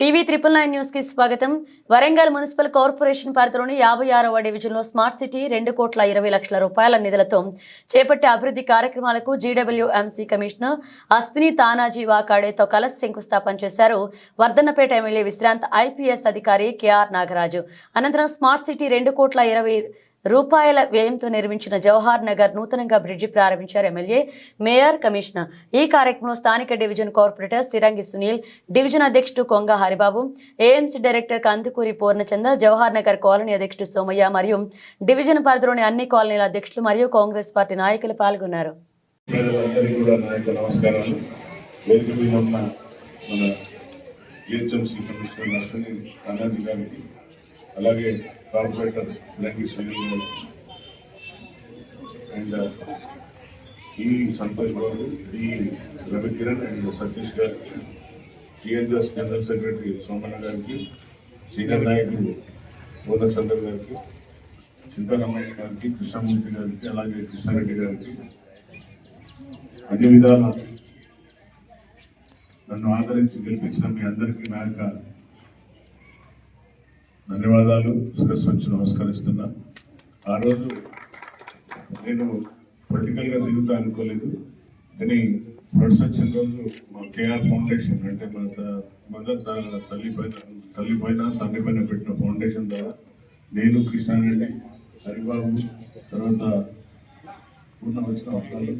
TV triple nine న్యూస్కి స్వాగతం. Warangal municipal corporation పరిధిలోని యాభై ఆరవ డివిజన్లో స్మార్ట్ సిటీ రెండు కోట్ల ఇరవై లక్షల రూపాయల నిధులతో చేపట్టే అభివృద్ధి కార్యక్రమాలకు జీడబ్ల్యూఎంసీ కమిషనర్ అశ్విని తానాజీ వాకాడేతో కలిసి శంకుస్థాపన చేశారు. వర్ధన్నపేట ఎమ్మెల్యే విశ్రాంత్ ఐపీఎస్ అధికారి కేఆర్ నాగరాజు. అనంతరం స్మార్ట్ సిటీ రెండు కోట్ల ఇరవై రూపాయల వ్యయంతో నిర్మించిన జవహర్ నగర్ నూతనంగా బ్రిడ్జి ప్రారంభించారు ఎమ్మెల్యే మేయర్ కమిషనర్. ఈ కార్యక్రమంలో స్థానిక division corporator Sirangi Sunil division అధ్యక్షుడు Konga Haribabu AMC director Kandukuri Purnachandra Jawahar Nagar colony అధ్యక్షుడు సోమయ్య మరియు డివిజన్ పరిధిలోని అన్ని కాలనీల అధ్యక్షులు మరియు కాంగ్రెస్ పార్టీ నాయకులు పాల్గొన్నారు. అలాగే కార్పొరేటర్ రంగి సునీల్ అండ్ ఈ సంతోష్ బాబు ఈ రవి కిరణ్ అండ్ సతీష్ గారికి టీఎన్ఎస్ జనరల్ సెక్రటరీ సోమన్న గారికి సీనియర్ నాయకులు పూర్ణచంద్ర గారికి చింతా రమేష్ గారికి కృష్ణమూర్తి గారికి అలాగే కృష్ణారెడ్డి గారికి అన్ని విధాల నన్ను ఆదరించి గెలిపించిన మీ అందరికీ నా యొక్క ధన్యవాదాలు. శిరస్సు వచ్చి నమస్కరిస్తున్నా. ఆ రోజు నేను పొలిటికల్గా దిగుతా అనుకోలేదు. కానీ ఫ్లడ్స్ వచ్చిన రోజు మా కేఆర్ ఫౌండేషన్ అంటే మన మదర్ తల్లి పైన తల్లి పైన తండ్రి పైన పెట్టిన ఫౌండేషన్ ద్వారా నేను కృష్ణారెడ్డి హరిబాబు తర్వాత ఉన్న వచ్చిన వాళ్ళు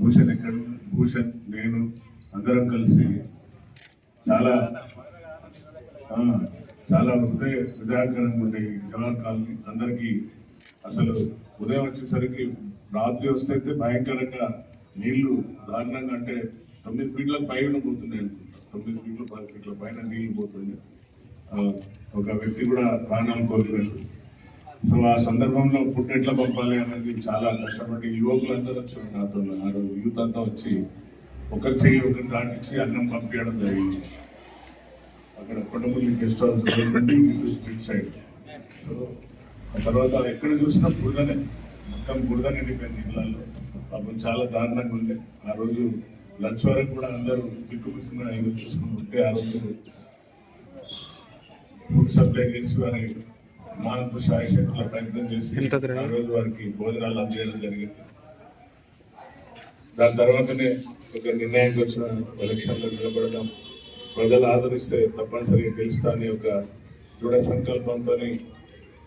భూషణ్ ఎక్కడ భూషణ్ నేను అందరం కలిసి చాలా చాలా హృదయ హృదయకరంగా ఉండే జవహర్ కాలనీ అందరికీ అసలు ఉదయం వచ్చేసరికి రాత్రి వస్తే అయితే భయంకరంగా నీళ్ళు దారుణంగా అంటే తొమ్మిది ఫీట్ల పైన పోతున్నాయి అనుకుంటా. తొమ్మిది ఫీట్ల పది ఫీట్ల పైన నీళ్ళు పోతున్నాయి. ఒక వ్యక్తి కూడా ప్రాణాలు కోల్పోయారు సో ఆ సందర్భంలో ఫుడ్ ఎట్లా పంపాలి అనేది చాలా కష్టపడి యువకులందరూ వచ్చారు నాతో ఆ రోజు యూత్ అంతా వచ్చి ఒకరి చెయ్యి ఒకరు దాటించి అన్నం పంపించడం జరిగింది. అక్కడ కొండపల్లి గెస్ట్ హౌస్ నుండి ఇటు సైడ్ ఆ తర్వాత ఎక్కడ చూసినా బురదనే. మొత్తం బురద నిండిపోయింది ఇళ్ళల్లో పాపం చాలా దారుణంగా ఉండే. ఆ రోజు లంచ్ వరకు కూడా అందరూ బిక్కున ఎదురు చూసుకుని ఉంటే ఆ రోజు ఫుడ్ సప్లై చేసి వారి మా అంత శాయశక్తుల ప్రయత్నం చేసి ఆ రోజు వారికి భోజనాలు అందజేయడం జరిగింది. దాని తర్వాతనే ఒక నిర్ణయానికి వచ్చిన ఎలక్షన్లో నిలబడడం. ప్రజలు ఆదరిస్తే తప్పనిసరిగా గెలుస్తా అనే ఒక దృఢ సంకల్పంతో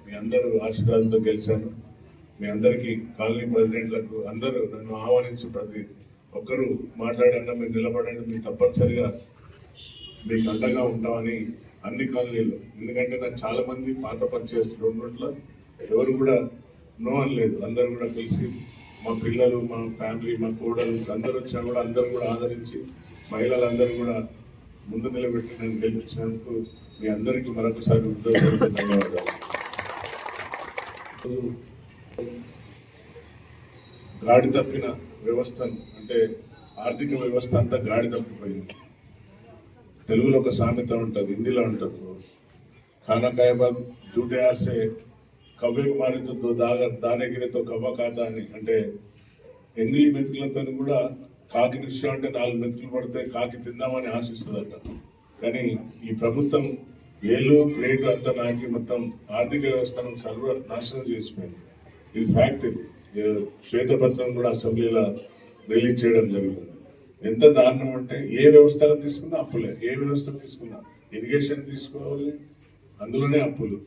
మీ అందరూ ఆశీర్వాదంతో గెలిచాను. మీ అందరికీ కాలనీ ప్రెసిడెంట్లకు అందరూ నన్ను ఆహ్వానించి ప్రతి ఒక్కరూ మాట్లాడాక మీరు నిలబడండి మీరు తప్పనిసరిగా మీకు అండగా ఉంటామని అన్ని కాలనీలు ఎందుకంటే నాకు చాలా మంది పాత పనిచేస్తున్న ఉన్నట్ల ఎవరు కూడా నో అనలేదు. అందరూ కూడా కలిసి మా పిల్లలు మా ఫ్యామిలీ మా కోడలు అందరూ వచ్చినా కూడా అందరూ కూడా ఆదరించి మహిళలందరూ కూడా ముందు నిలబెట్టి నన్ను గెలిపించినందుకు మీ అందరికీ మరొకసారి ధన్యవాదాలు. గాడి తప్పిన వ్యవస్థ అంటే ఆర్థిక వ్యవస్థ అంతా గాడి తప్పిపోయింది. తెలుగులో ఒక సామెత ఉంటుంది హిందీలో ఉంటుంది. ఖానా కాయబాద్ జూటే ఆసే కవ్వే కుమారితో దాగ దానగిరితో కవ్వ కాదా అని. అంటే ఎంగిలి మెతుకులతో కూడా కాకి నిశ్చయం అంటే నాలుగు మెతుకులు పడితే కాకి తిందామని ఆశిస్తుందంట. కానీ ఈ ప్రభుత్వం ఏళ్ళు ప్లేట్ అంతా నాకి మొత్తం ఆర్థిక వ్యవస్థను సర్వ నాశనం చేసిపోయింది. ఇది ఫ్యాక్ట్ ఇది. శ్వేతపత్రం కూడా అసెంబ్లీలో రిలీజ్ చేయడం జరిగింది. ఎంత దారుణం అంటే ఏ వ్యవస్థలో తీసుకున్నా అప్పులే. ఏ వ్యవస్థ తీసుకున్నా ఇరిగేషన్ తీసుకోవాలి అందులోనే అప్పులు.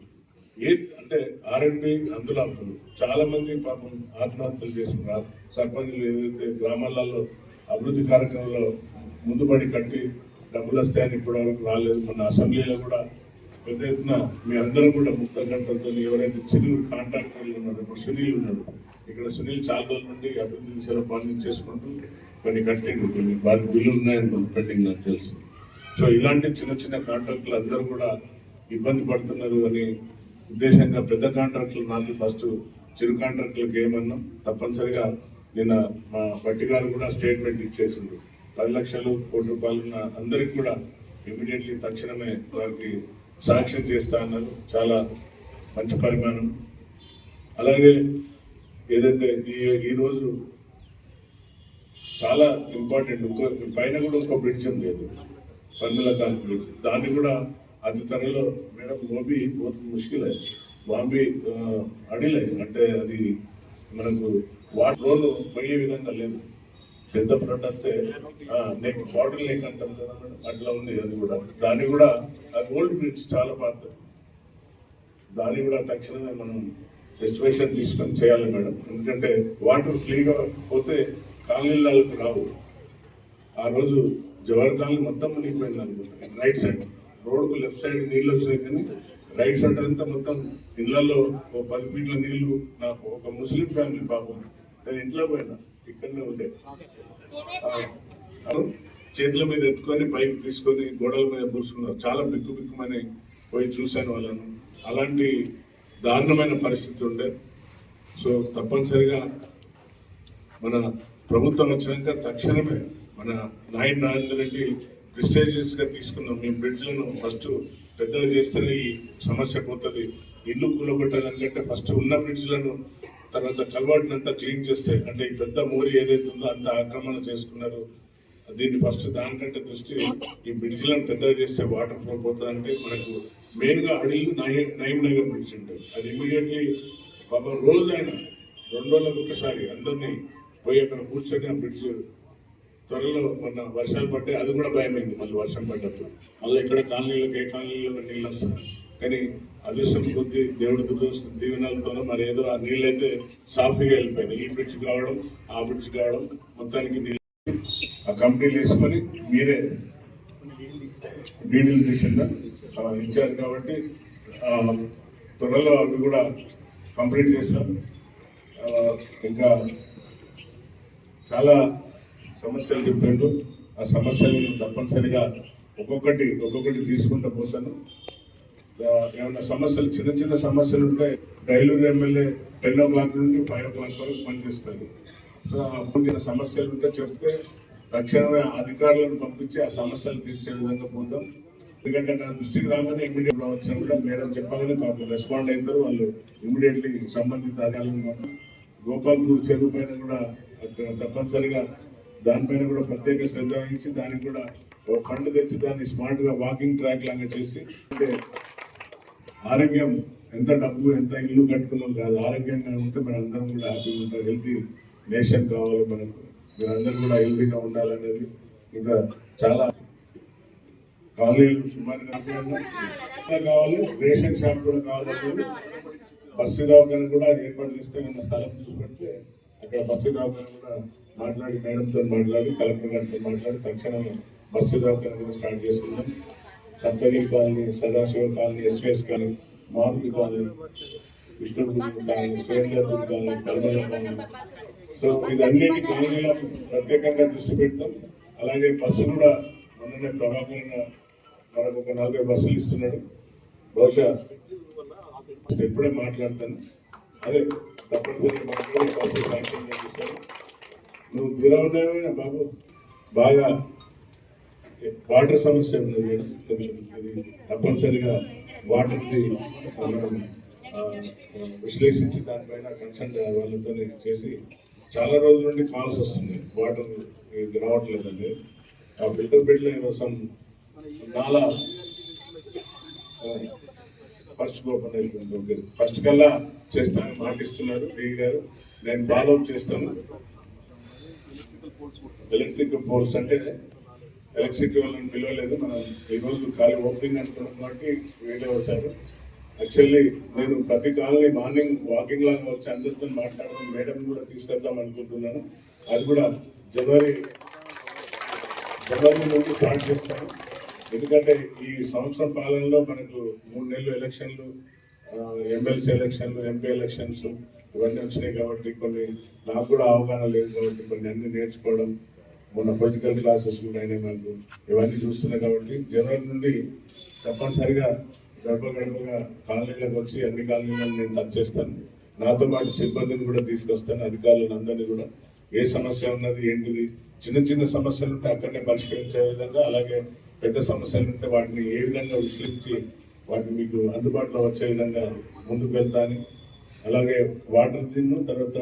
ఏ అంటే ఆర్ఎండ్బి అందులో అప్పులు. చాలా మంది పాపం ఆత్మహత్యలు చేసుకున్నారు సర్పంచులు ఏదైతే గ్రామాలలో అభివృద్ధి కార్యక్రమంలో ముందుబడి కట్టి డబ్బులు వస్తాయని ఇప్పటివరకు రాలేదు. మన అసెంబ్లీలో కూడా పెద్ద ఎత్తున మీ అందరూ కూడా ముక్త గంటలతో ఎవరైతే చిరు కాంట్రాక్టర్లు ఉన్నారో ఇప్పుడు సునీల్ ఉన్నాడు. ఇక్కడ సునీల్ చాలా రోజుల నుండి అభివృద్ధి దిశలో పనులు చేసుకుంటూ కొన్ని కట్టిండు కొన్ని వారి బిల్లులు ఉన్నాయని మనకు పెండింగ్ నాకు తెలుసు. సో ఇలాంటి చిన్న చిన్న కాంట్రాక్టులు అందరూ కూడా ఇబ్బంది పడుతున్నారు అని ఉద్దేశంగా పెద్ద కాంట్రాక్టులు నాకు ఫస్ట్ చిరు కాంట్రాక్టులకు ఏమన్నాం? తప్పనిసరిగా నిన్న మా బట్టి గారు కూడా స్టేట్మెంట్ ఇచ్చేసిండు పది లక్షలు కోటి రూపాయలు ఉన్న అందరికి కూడా ఇమీడియట్లీ తక్షణమే వారికి శాంక్షన్ చేస్తా అన్నారు. చాలా మంచి పరిమాణం. అలాగే ఏదైతే ఈ ఈరోజు చాలా ఇంపార్టెంట్ పైన కూడా ఒక బ్రిడ్జ్ ఉంది అది పన్నుల బ్రిడ్జ్. దాన్ని కూడా అతి త్వరలో మేడం మోబీ పోతుంది ముష్కిలే. బాంబీ అడిలే. అంటే అది మనకు వాటి రోడ్లు పోయే విధంగా లేదు. పెద్ద ఫ్లడ్ వస్తే నెక్ బాటిల్ నెక్ అంటాం కదా మేడం అట్లా ఉంది అది కూడా. దాన్ని కూడా ఆ ఓల్డ్ బ్రిడ్జ్ చాలా పాత. దాన్ని కూడా తక్షణమే మనం ఎస్టిమేషన్ తీసుకొని చేయాలి మేడం. ఎందుకంటే వాటర్ ఫ్రీగా పోతే కాలనీళ్ళకు రావు. ఆ రోజు జవహర్ కాలనీ మొత్తం మునిగిపోయింది అనుకుంటా. రైట్ సైడ్ రోడ్కు లెఫ్ట్ సైడ్ నీళ్ళు వచ్చినాయి కానీ రైట్ సైడ్ అంతా మొత్తం ఇళ్ళలో ఓ పది ఫీట్ల నీళ్ళు నాకు ఒక ముస్లిం ఫ్యామిలీ పాపం నేను ఇంట్లో పోయినా ఇక్కడనే ఉండే. చేతుల మీద ఎత్తుకొని పైకి తీసుకొని గోడల మీద కూర్చున్నారు. చాలా బిక్కు బిక్కుమని పోయి చూశాను వాళ్ళను. అలాంటి దారుణమైన పరిస్థితి ఉండే. సో తప్పనిసరిగా మన ప్రభుత్వం వచ్చినాక తక్షణమే మన నాయన్ రాజేందర్ రెడ్డి ప్రిస్టేజియస్గా తీసుకున్నాం. మేము బ్రిడ్జ్లను ఫస్ట్ పెద్దగా చేస్తేనే ఈ సమస్య పోతుంది. ఇల్లు కూలగొట్టేదానికంటే ఫస్ట్ ఉన్న బ్రిడ్జ్లను తర్వాత కల్వర్ట్ని అంతా క్లీన్ చేస్తే అంటే ఈ పెద్ద మోరి ఏదైతే ఉందో అంత ఆక్రమణ చేసుకున్నారు. దీన్ని ఫస్ట్ దానికంటే దృష్టి ఈ బ్రిడ్జ్లను పెద్దగా చేస్తే వాటర్ ఫ్లో పోతుందంటే మనకు మెయిన్గా అడిగి నయం నగర్ బ్రిడ్జ్ ఉంటుంది అది ఇమీడియట్లీ పాపం రోజు ఆయన రెండు రోజులకు ఒకసారి అందరినీ పోయి అక్కడ కూర్చొని ఆ బ్రిడ్జ్ త్వరలో మొన్న వర్షాలు పడ్డాయి. అది కూడా భయమైంది. మళ్ళీ వర్షం పడ్డప్పుడు. మళ్ళీ ఇక్కడ కాలనీలకు ఏ కాలనీలో నీళ్ళు వస్తున్నాయి కానీ అదృష్టం కొద్ది దేవుడి దురదృష్ట దీవెనలతోనో మరి ఏదో ఆ నీళ్ళు అయితే సాఫీగా వెళ్ళిపోయినాయి. ఈ బ్రిడ్జ్ కావడం ఆ బ్రిడ్జ్ కావడం మొత్తానికి నీళ్ళు. ఆ కంపెనీలు వేసుకొని మీరే డీడీలు తీసిందా ఇచ్చారు కాబట్టి త్వరలో అవి కూడా కంప్లీట్ చేస్తాం. ఇంకా చాలా సమస్యలు చెప్పాడు ఆ సమస్యలను తప్పనిసరిగా ఒక్కొక్కటి ఒక్కొక్కటి తీసుకుంటూ పోతాను. ఏమైనా సమస్యలు చిన్న చిన్న సమస్యలు ఉంటే dial your MLA ten o'clock నుండి ఫైవ్ ఓ క్లాక్ వరకు పనిచేస్తారు సో అప్పుడు చిన్న సమస్యలు ఉంటే చెప్తే తక్షణమే అధికారులను పంపించి ఆ సమస్యలు తీర్చే విధంగా పోతాం. ఎందుకంటే నా దృష్టికి రాగానే ఇమీడియట్గా వచ్చినా కూడా మేడం చెప్పగానే పాపం రెస్పాండ్ అవుతారు వాళ్ళు ఇమీడియట్లీ సంబంధిత అధికారులను గోపాల్పూర్ చెరువు పైన కూడా తప్పనిసరిగా దానిపైన కూడా ప్రత్యేక శ్రద్ధ వహించి దానికి కూడా ఒక ఫండ్ తెచ్చి దాన్ని స్మార్ట్గా వాకింగ్ ట్రాక్ లాగా చేసి అంటే ఆరోగ్యం ఎంత డబ్బు ఎంత ఇల్లు కట్టుకున్నాం కాదు ఆరోగ్యంగా ఉంటే మన అందరం కూడా హ్యాపీగా ఉంటారు హెల్తీ నేషన్ కావాలి మనకు. మీరందరూ కూడా హెల్తీగా ఉండాలనేది ఇంకా చాలా కాలేజీలు సుమారుగా కావాలి రేషన్ షాప్ కూడా కావాలనేది బస్సు దవాఖాన కూడా ఏర్పాటు చేస్తే ఉన్న స్థలం చూసుకుంటే అక్కడ బస్సు దవాఖాన కూడా మాట్లాడి మేడంతో మాట్లాడి కలెక్టర్ గారితో మాట్లాడి తక్షణం బస్సు దవాఖాన కూడా స్టార్ట్ చేసుకుందాం. Saptagiri colony Sadashiva colony SVS colony Maruti colony Vishnupur colony Surendrapur colony Kalmala colony so ఇదన్నిటి కాలనీలో ప్రత్యేకంగా దృష్టి పెడతాం. అలాగే బస్సు కూడా మొన్ననే ప్రభాకర్ మనకు ఒక నలభై బస్సులు ఇస్తున్నాడు. బహుశా ఎప్పుడే మాట్లాడతాను. అదే తప్పనిసరిగా మాట్లాడి బస్సు శాంక్షన్ చేపిస్తాను. నువ్వు దూరం ఉన్నావే బాబు. బాగా వాటర్ సమస్య ఉన్నది. అది తప్పనిసరిగా వాటర్ది మనం విశ్లేషించి దానిపైన కన్సల్ట్ వాళ్ళతో చేసి చాలా రోజుల నుండి కాల్స్ వస్తున్నాయి. వాటర్ రావట్లేదండి. ఆ ఫిల్టర్ బెడ్లో ఏదో సమ్ నాలా ఫస్ట్ ఓపెన్ అయిపోయింది ఓకే ఫస్ట్ కల్లా చేస్తానని మాటిస్తున్నారు డి గారు. నేను ఫాలో అప్ చేస్తాను. ఎలక్ట్రిక్ పోల్స్ అంటే ఎలక్ట్రిక్ వాళ్ళని పిలవలేదు. మనం ఈ రోజు ఖాళీ ఓపెనింగ్ అంటున్నాం కాబట్టి వీళ్ళే వచ్చారు. యాక్చువల్లీ నేను ప్రతి కాలనీ మార్నింగ్ వాకింగ్ లాగా వచ్చి అందరితో మాట్లాడడం మేడం కూడా తీసుకెళ్దాం అనుకుంటున్నాను. అది కూడా జనవరి జనవరి నుండి స్టార్ట్ చేస్తాను. ఎందుకంటే ఈ సంవత్సరం పాలనలో మనకు మూడు నెలలు ఎలక్షన్లు ఎమ్మెల్సీ ఎలక్షన్లు ఎంపీ ఎలక్షన్స్ ఇవన్నీ వచ్చినాయి కాబట్టి కొన్ని నాకు కూడా అవగాహన లేదు కాబట్టి కొన్ని అన్ని నేర్చుకోవడం మొన్న పొలిటికల్ క్లాసెస్ కూడా అయినాయి మనకు ఇవన్నీ చూస్తున్నాయి కాబట్టి జనవరి నుండి తప్పనిసరిగా గడప గడపగా కాలనీలకు వచ్చి అన్ని కాలనీలను నేను టచ్ చేస్తాను. నాతో పాటు సిబ్బందిని కూడా తీసుకొస్తాను అధికారులను అందరినీ కూడా. ఏ సమస్య ఉన్నది ఏంటిది? చిన్న చిన్న సమస్యలు ఉంటే అక్కడనే పరిష్కరించే విధంగా అలాగే పెద్ద సమస్యలు ఉంటే వాటిని ఏ విధంగా విశ్లేషించి వాటిని మీకు అందుబాటులో వచ్చే విధంగా ముందుకు వెళ్తాను. అలాగే వాటర్ దిన్ను తర్వాత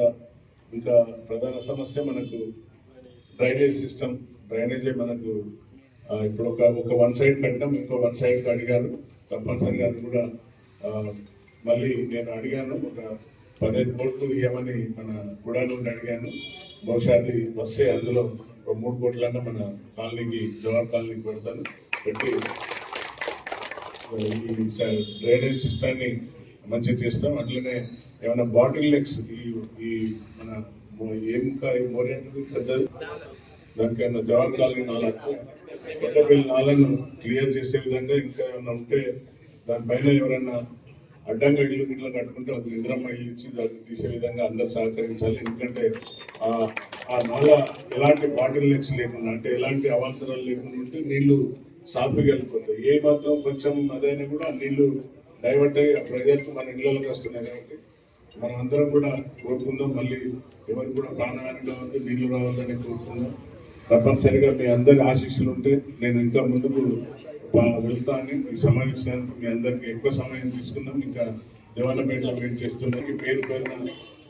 ఇంకా ప్రధాన సమస్య మనకు డ్రైనేజ్ సిస్టమ్ డ్రైనేజే మనకు ఇప్పుడు ఒక ఒక వన్ సైడ్ కట్టినాం ఇంకో వన్ సైడ్ అడిగారు. తప్పనిసరిగా అది కూడా మళ్ళీ నేను అడిగాను. ఒక పదిహేను కోట్లు ఇవ్వమని మన గుడా నుండి అడిగాను. బహుశా అది వస్తే అందులో ఒక మూడు కోట్లన్నా మన కాలనీకి జవహర్ కాలనీకి పెడతాను. పెట్టి ఈ డ్రైనేజ్ సిస్టాన్ని మంచిగా చేస్తాం. అట్లనే ఏమైనా బాటిల్ నెక్స్ ఈ ఈ మన మో- ఏం పెద్దది. దానికైనా ఏమైనా నాలుగు కాలనీ నాలను క్లియర్ చేసే విధంగా ఇంకా ఏమైనా ఉంటే దానిపైన ఎవరైనా అడ్డంగా ఇల్లు ఇట్లా కట్టుకుంటే ఒక ఇంద్రమ్మ ఇల్లు ఇచ్చి దాన్ని తీసే విధంగా అందరు సహకరించాలి. ఎందుకంటే ఆ నాల ఎలాంటి బాటిల్ నెక్స్ లేకుండా అంటే ఎలాంటి అవాంతరాలు లేకుండా ఉంటే నీళ్ళు సాఫీగా వెళ్ళిపోతాయి. ఏ మాత్రం కొంచెం అదైనా కూడా నీళ్ళు డైవర్ట్ అయ్యి ఆ ప్రజలకు మన ఇళ్ళలోకి వస్తున్నాయి కాబట్టి మనం అందరం కూడా కోరుకుందాం. మళ్ళీ ఎవరికి కూడా ప్రాణహాని రావద్దు నీళ్ళు రావద్దని కోరుకుందాం. తప్పనిసరిగా మీ అందరి ఆశీస్సులు ఉంటే నేను ఇంకా ముందుకు వెళ్తాను. వెళ్తానని ఈ సమయం ఇచ్చినందుకు మీ అందరికి ఎక్కువ సమయం తీసుకున్నాం ఇంకా దేవాలపేటలో వెయిట్ చేస్తున్నాం ఈ పేరు పేరున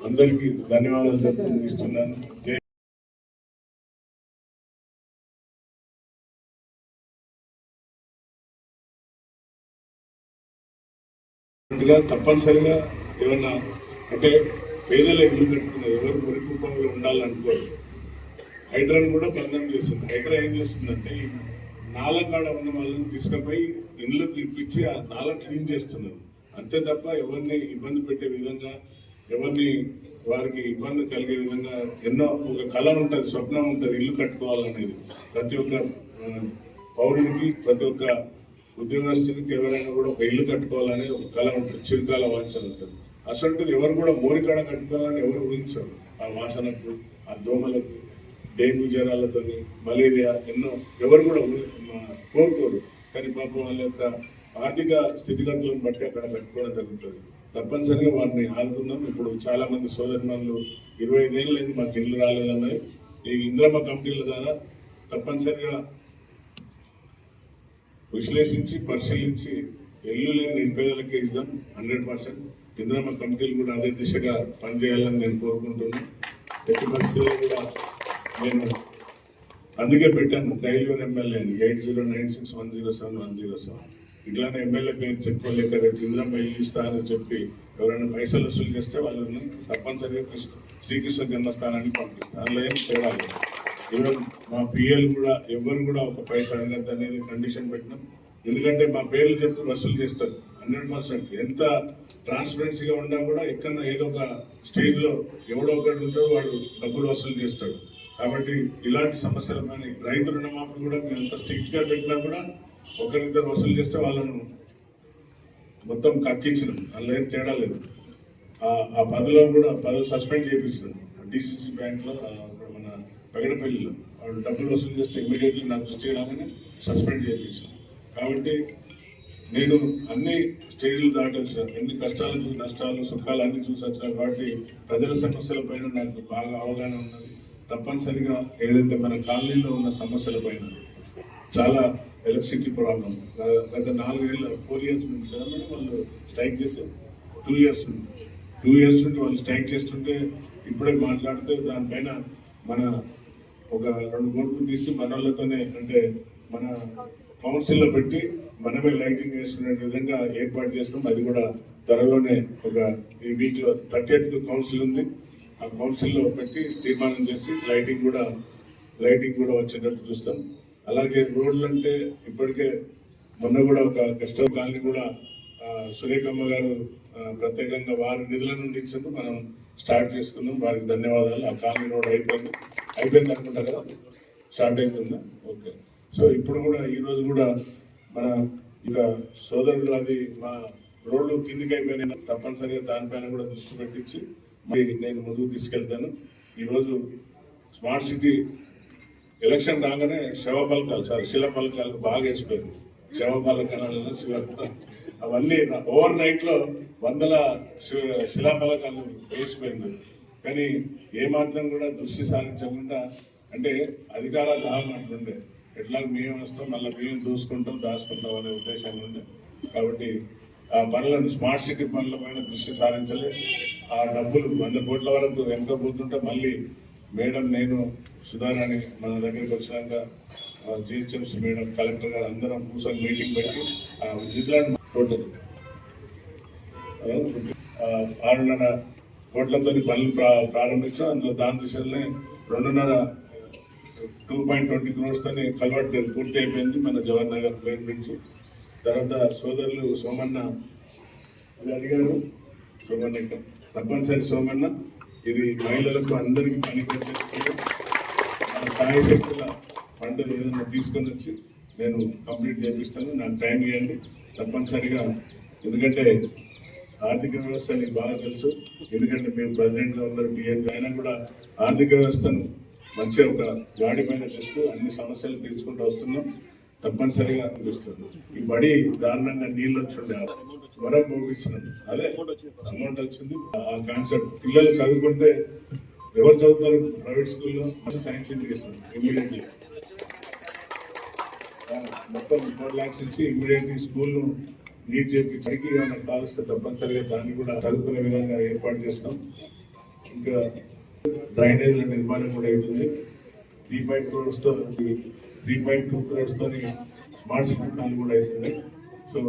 అందరికీ ధన్యవాదాలు చెప్తూ ఇస్తున్నాను తప్పనిసరిగా ఏమన్నా అంటే పేదల ఇల్లు కట్టుకున్నారు ఎవరు మురి రూపంలో ఉండాలనుకోరు. హైడ్రాన్ కూడా బంధం చేస్తుంది. హైడ్రా ఏం చేస్తుందంటే నాలకాడ నాల కాడ ఉన్న వాళ్ళని తీసుకుపోయి ఇండ్లకు ఇప్పించి ఆ నాల క్లీన్ చేస్తున్నారు. అంతే తప్ప ఎవరిని ఇబ్బంది పెట్టే విధంగా ఎవరిని వారికి ఇబ్బంది కలిగే విధంగా ఎన్నో ఒక కళ ఉంటుంది స్వప్నం ఉంటుంది ఇల్లు కట్టుకోవాలనేది. ప్రతి ఒక్క పౌరుడికి ప్రతి ఒక్క ఉద్యోగస్తునికి ఎవరైనా కూడా ఒక ఇల్లు కట్టుకోవాలనే ఒక కళ ఉంటుంది. చిరుకాల వాంఛన ఉంటుంది. అసలు ఎవరు కూడా మోరికాడ కట్టుకోవాలని ఎవరు ఊహించరు. ఆ వాసనకు ఆ దోమలకు డెంగ్యూ జ్వరాలతో మలేరియా ఎన్నో ఎవరు కూడా మా- కోరుకోరు. కానీ పాపం వాళ్ళ యొక్క ఆర్థిక స్థితిగతులను బట్టి అక్కడ కట్టుకోవడం జరుగుతుంది. తప్పనిసరిగా వారిని ఆదుకుందాం. ఇప్పుడు చాలా మంది సోదరులు ఇరవై ఐదేళ్ళు మాకు ఇల్లు రాలేదన్నాయి ఈ ఇంద్రమ్మ కమిటీల ద్వారా తప్పనిసరిగా విశ్లేషించి పరిశీలించి ఇల్లు లేని నిరుపేదలకే ఇద్దాం. Hundred percent. ఇంద్రమ్మ కమిటీలు కూడా అదే దిశగా పనిచేయాలని నేను కోరుకుంటున్నాను ఎట్టి పరిస్థితుల్లో కూడా నేను అందుకే పెట్టాను డైలీవర్ ఎమ్మెల్యే అని. Eight zero nine six one zero seven one zero seven. ఇట్లానే ఎమ్మెల్యే పేరు చెప్పుకోలేక రేపు ఇంద్రమ్మ ఇల్లు ఇస్తా అని చెప్పి ఎవరైనా పైసలు వసూలు చేస్తే వాళ్ళని తప్పనిసరిగా కృష్ణ శ్రీకృష్ణ జన్మస్థానానికి పంపిస్తారు. అందులో ఏం తేడా ఈవెన్ మా పిఎల్ కూడా ఎవరు కూడా ఒక పైసా అడగద్దు అనేది కండిషన్ పెట్టినాం. ఎందుకంటే మా పేర్లు చెప్తూ వసూలు చేస్తారు. Hundred percent. ఎంత ట్రాన్స్పరెన్సీగా ఉన్నా కూడా ఎక్కడన్నా ఏదో ఒక స్టేజ్లో ఎవడో ఒకటి ఉంటాడు వాడు డబ్బులు వసూలు చేస్తాడు. కాబట్టి ఇలాంటి సమస్యలు కానీ రైతు రుణమాఫీ కూడా మేము ఎంత స్ట్రిక్ట్గా పెట్టినా కూడా ఒకరిద్దరు వసూలు చేస్తే వాళ్ళను మొత్తం కక్కించినాం అందులో ఏం తేడా లేదు. ఆ- పదిలో కూడా పదవి సస్పెండ్ చేయించినాం డిసిసి బ్యాంక్లో అక్కడ మన పెగడపల్లిలో. వాడు డబ్బులు వసూలు చేస్తే ఇమీడియట్లీ నా దృష్టి రాగానే సస్పెండ్ చేయించాను కాబట్టి నేను అన్ని స్టేజ్లు దాటాల్సిన ఎన్ని కష్టాలు నష్టాలు సుఖాలు అన్ని చూసి వచ్చిన కాబట్టి ప్రజల సమస్యల పైన నాకు బాగా అవగాహన ఉన్నది. తప్పనిసరిగా ఏదైతే మన కాలనీలో ఉన్న సమస్యల పైన చాలా ఎలక్ట్రిసిటీ ప్రాబ్లం గత నాలుగేళ్ళ ఫోర్ ఇయర్స్ నుండి కదా వాళ్ళు స్ట్రైక్ చేశారు? టూ ఇయర్స్ నుండి. టూ ఇయర్స్ నుండి వాళ్ళు స్ట్రైక్ చేస్తుంటే ఇప్పుడే మాట్లాడితే దానిపైన మన ఒక రెండు కోట్లు తీసి మన అంటే మన కౌన్సిల్లో పెట్టి మనమే లైటింగ్ వేసుకునే విధంగా ఏర్పాటు చేసుకున్నాం అది కూడా త్వరలోనే ఒక ఈ వీక్లో థర్టీ కౌన్సిల్ ఉంది. ఆ కౌన్సిల్లో పెట్టి తీర్మానం చేసి లైటింగ్ కూడా లైటింగ్ కూడా వచ్చేటట్టు చూస్తాం. అలాగే రోడ్లు అంటే ఇప్పటికే మొన్న కూడా ఒక కష్ట కాలనీ కూడా సురేఖమ్మ గారు ప్రత్యేకంగా వారి నిధుల నుండి ఇచ్చింది. మనం స్టార్ట్ చేసుకున్నాం. వారికి ధన్యవాదాలు. ఆ కాలనీ రోడ్ అయిపోయింది. అయిపోయింది అనుకుంటా కదా? స్టార్ట్ అవుతుందా? ఓకే. సో ఇప్పుడు కూడా ఈరోజు కూడా మన ఇక సోదరులు అది మా రోడ్లు కిందికి అయిపోయినాయి తప్పనిసరిగా దానిపైన కూడా దృష్టి పెట్టించి మరి నేను ముందుకు తీసుకెళ్తాను. ఈరోజు స్మార్ట్ సిటీ ఎలక్షన్ రాగానే శవ పలకాలు సార్ శిల పలకాలు బాగా వేసిపోయింది. శవ పలకాలు శివ అవన్నీ ఓవర్ నైట్లో వందల శి- శిలా పలకాలు వేసిపోయింది. కానీ ఏమాత్రం కూడా దృష్టి సారించకుండా అంటే అధికార దాహం అట్లుండే. ఎట్లా మేము వస్తాం మళ్ళీ మేము దూసుకుంటాం దాచుకుంటాం అనే ఉద్దేశం ఉంది కాబట్టి ఆ పనులను స్మార్ట్ సిటీ పనుల పైన దృష్టి సారించలే. ఆ డబ్బులు వంద కోట్ల వరకు ఎంత పోతుంటే మళ్ళీ మేడం నేను సుధారాణి మన దగ్గరికి వచ్చినాక జిహెచ్ఎంసీ మేడం కలెక్టర్ గారు అందరం కూర్చొని మీటింగ్ పెట్టి నిధులను టోటల్ ఆరున్నర కోట్లతో పనులు ప్రా- ప్రారంభించాం. అందులో దాని దిశలోనే రెండున్నర టూ పాయింట్ ట్వంటీ క్రోర్స్తోనే కల్వర్ట్ పూర్తి అయిపోయింది మన జవహర్ నగర్ ప్లేన్ బ్రిడ్జ్ తర్వాత సోదరులు సోమన్న అడిగారు. సోమన్న తప్పనిసరి సోమన్న. ఇది మహిళలకు అందరికీ పనికొచ్చే మన సాయి శక్తుల ఫండ్ ఏదైనా తీసుకొని వచ్చి నేను కంప్లీట్ చేపిస్తాను. నాకు టైం ఇవ్వండి. తప్పనిసరిగా ఎందుకంటే ఆర్థిక వ్యవస్థ నీకు బాగా తెలుసు. ఎందుకంటే మీరు ప్రెసిడెంట్గా ఉన్నారు పిఎం అయినా కూడా ఆర్థిక వ్యవస్థను మంచి ఒక గాడి పైన చూస్తూ అన్ని సమస్యలు తీర్చుకుంటూ వస్తున్నాం. తప్పనిసరిగా చూస్తున్నాం ఈ బడి దారుణంగా నీళ్ళు వచ్చిండే వరం పోపించినాం అదే అమౌంట్ వచ్చింది. ఆ కాన్సెప్ట్ పిల్లలు చదువుకుంటే ఎవరు చదువుతారు? ప్రైవేట్ స్కూల్లో సైన్స్ చేస్తాం ఇమీడియట్లీ మొత్తం ఫోర్ ల్యాక్స్ ఇచ్చి ఇమీడియట్లీ స్కూల్ నీట్ నీట్ చేపించడానికి ఏమైనా కావాల్సి తప్పనిసరిగా దాన్ని కూడా చదువుకునే విధంగా ఏర్పాటు చేస్తాం. ఇంకా డ్రైనేజీల నిర్మాణం కూడా అవుతుంది. Three point క్రోర్స్తో three point two crores smart city కూడా అవుతుంది సో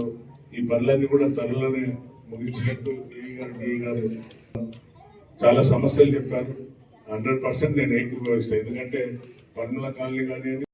ఈ పనులన్నీ కూడా త్వరలోనే ముగించినట్టు టీవీ గారు టీవీ గారు చాలా సమస్యలు చెప్పారు. హండ్రెడ్ పర్సెంట్ నేను ఏకీభవిస్తాను. ఎందుకంటే పన్నుల కాలనీ కానివ్వండి